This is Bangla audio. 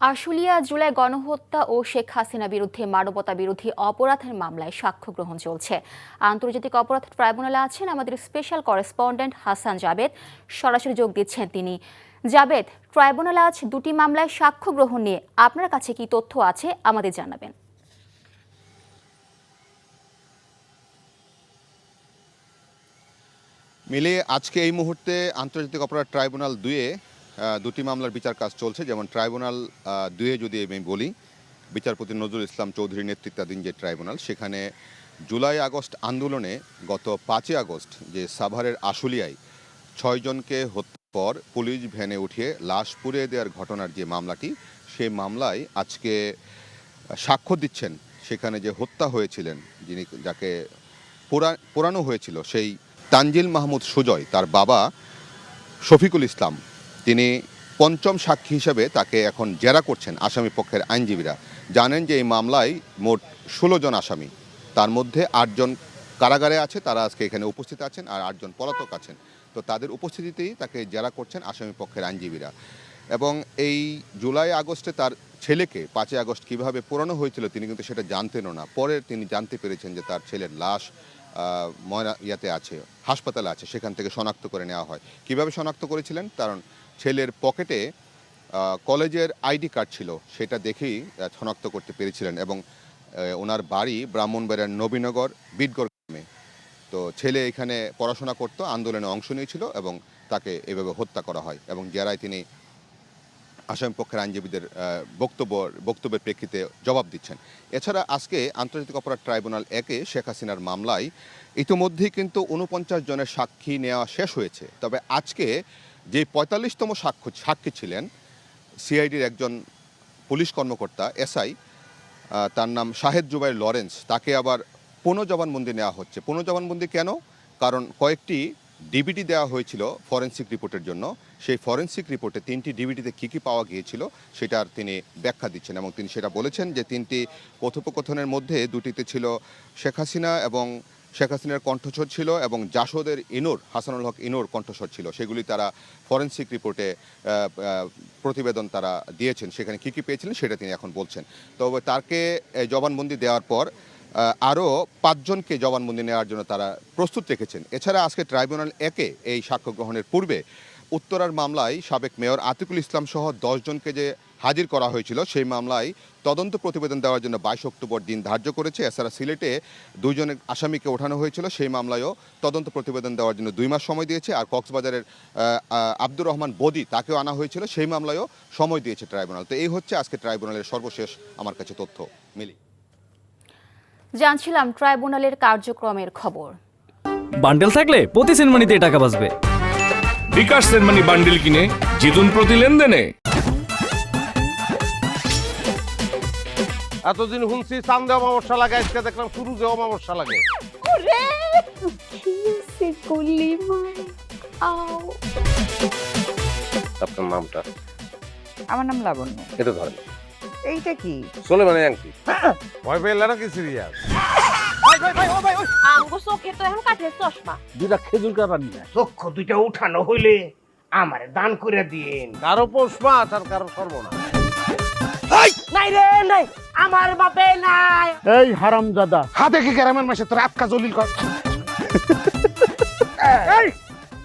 আশুলিয়া জুলাই গণহত্যা ও শেখ হাসিনা বিরুদ্ধে মানবতা বিরোধী অপরাধের মামলায় সাক্ষ্য গ্রহণ চলছে। আন্তর্জাতিক অপরাধ ট্রাইব্যুনালে আছেন আমাদের স্পেশাল করেসপন্ডেন্ট হাসান জাবেদ। সরাসরি যোগ দিচ্ছেন তিনি। জাবেদ, ট্রাইব্যুনালে আজ দুটি মামলায় সাক্ষ্য গ্রহণ নিয়ে আপনার কাছে কি তথ্য আছে আমাদের জানাবেন। মিলে আজকে এই মুহূর্তে আন্তর্জাতিক অপরাধ ট্রাইব্যুনাল দুয়ে দুটি মামলার বিচার কাজ চলছে। যেমন ট্রাইব্যুনাল দুয়ে যদি আমি বলি, বিচারপতি নজরুল ইসলাম চৌধুরী নেতৃত্বাধীন যে ট্রাইব্যুনাল, সেখানে জুলাই আগস্ট আন্দোলনে গত পাঁচই আগস্ট যে সাভারের আশুলিয়ায় ছয়জনকে হত্যার পর পুলিশ ভ্যানে উঠিয়ে লাশ পুড়িয়ে দেওয়ার ঘটনার যে মামলাটি, সেই মামলায় আজকে সাক্ষ্য দিচ্ছেন সেখানে যে হত্যা হয়েছিলেন যিনি, যাকে পোড়া, পোড়ানো হয়েছিল, সেই তানজিল মাহমুদ সুজয়, তার বাবা শফিকুল ইসলাম। তিনি পঞ্চম সাক্ষী হিসেবে তাকে এখন জেরা করছেন আসামি পক্ষের আইনজীবীরা। জানেন যে এই মামলায় মোট ষোলো জন আসামি। তার মধ্যে আটজন কারাগারে আছে, তারা আজকে এখানে উপস্থিত আছেন আর আটজন পলাতক আছেন। তো তাদের উপস্থিতিতেই তাকে জেরা করছেন আসামি পক্ষের আইনজীবীরা। এবং এই জুলাই আগস্টে তার ছেলেকে পাঁচই আগস্ট কীভাবে পোড়ানো হয়েছিল তিনি কিন্তু সেটা জানতেনও না। পরে তিনি জানতে পেরেছেন যে তার ছেলের লাশ ময়না ইয়াতে আছে, হাসপাতালে আছে, সেখান থেকে শনাক্ত করে নেওয়া হয়। কীভাবে শনাক্ত করেছিলেন? কারণ ছেলের পকেটে কলেজের আইডি কার্ড ছিল, সেটা দেখেই শনাক্ত করতে পেরেছিলেন এবং ওনার বাড়ি ব্রাহ্মণবাড়িয়ার নবীনগর বিটগড় গ্রামে। তো ছেলে এখানে পড়াশোনা করতো, আন্দোলনে অংশ নিয়েছিল এবং তাকে এভাবে হত্যা করা হয় এবং জেরায় তিনি আসামি পক্ষের আইনজীবীদের বক্তব্য, বক্তব্যের প্রেক্ষিতে জবাব দিচ্ছেন। এছাড়া আজকে আন্তর্জাতিক অপরাধ ট্রাইব্যুনাল একে শেখ হাসিনার মামলায় ইতিমধ্যেই কিন্তু উনপঞ্চাশ জনের সাক্ষী নেওয়া শেষ হয়েছে। তবে আজকে যে পঁয়তাল্লিশতম সাক্ষ্য সাক্ষী ছিলেন সিআইডির একজন পুলিশ কর্মকর্তা, এসআই তার নাম শাহেদ জুবাইর লরেন্স, তাকে আবার পুনঃজবানবন্দি নেওয়া হচ্ছে। পুনঃজবানবন্দি কেন? কারণ কয়েকটি ডিবিটি দেওয়া হয়েছিল ফরেন্সিক রিপোর্টের জন্য। সেই ফরেন্সিক রিপোর্টে তিনটি ডিবিটিতে কী কী পাওয়া গিয়েছিল সেটার তিনি ব্যাখ্যা দিচ্ছেন এবং তিনি সেটা বলেছেন যে তিনটি কথোপকথনের মধ্যে দুটিতে ছিল শেখ হাসিনা এবং শেখ হাসিনার কণ্ঠস্বর ছিল এবং জাসদের ইনোর, হাসানুল হক ইনোর কণ্ঠস্বর ছিল। সেগুলি তারা ফরেন্সিক রিপোর্টে প্রতিবেদন তারা দিয়েছেন। সেখানে কী কী পেয়েছিলেন সেটা তিনি এখন বলছেন। তবে তাকে জবানবন্দি দেওয়ার পর আরও পাঁচজনকে জবানবন্দি নেওয়ার জন্য তারা প্রস্তুত রেখেছেন। এছাড়া আজকে ট্রাইব্যুনাল একে এই সাক্ষ্য গ্রহণের পূর্বে উত্তরার মামলায় সাবেক মেয়র আতিকুল ইসলাম সহ দশজনকে যে হাজির করা হয়েছিল, সেই মামলায় তদন্ত প্রতিবেদন দেওয়ার জন্য বাইশ অক্টোবর দিন ধার্য করেছে। এছাড়া সিলেটে দুইজনের আসামিকে ওঠানো হয়েছিল, সেই মামলায়ও তদন্ত প্রতিবেদন দেওয়ার জন্য দুই মাস সময় দিয়েছে। আর কক্সবাজারের আব্দুর রহমান বদি তাকেও আনা হয়েছিল, সেই মামলায়ও সময় দিয়েছে ট্রাইব্যুনাল। তো এই হচ্ছে আজকে ট্রাইব্যুনালের সর্বশেষ আমার কাছে তথ্য। মিলি। জানছিলাম ট্রাইব্যুনালের কার্যক্রমের খবর। বান্ডেল থাকলে প্রতি সেনমানিতে টাকা বাঁচবে। বিকাশ সেনমানি বান্ডিল কিনে জিতুন প্রতি লেনদেনে। এতদিন শুনছি চান্দে অমাবস্যা লাগে আজকে দেখলাম শুরু যে অমাবস্যা লাগে। আপনার নামটা? আমার নাম লাবণ্য। এটা ধরেন। এইটা কি? চলে মানে আংটি ভয় পেলে নাকি সিরিয়াস? আমগো চোখে তো এখন কাঠের চশমা। দুইটা খেজুর কাটা নিয়ে চক্ষু দুইটা উঠানো হইলে আমারে দান করে দিন। কারও পোষ মাছ আর কারও সর্বনা নাই রে নাই। আমার বাপে নাই। এই হারামজাদা। হাতে কি গ্রামের মাসে তোর আটকা জলিল কর?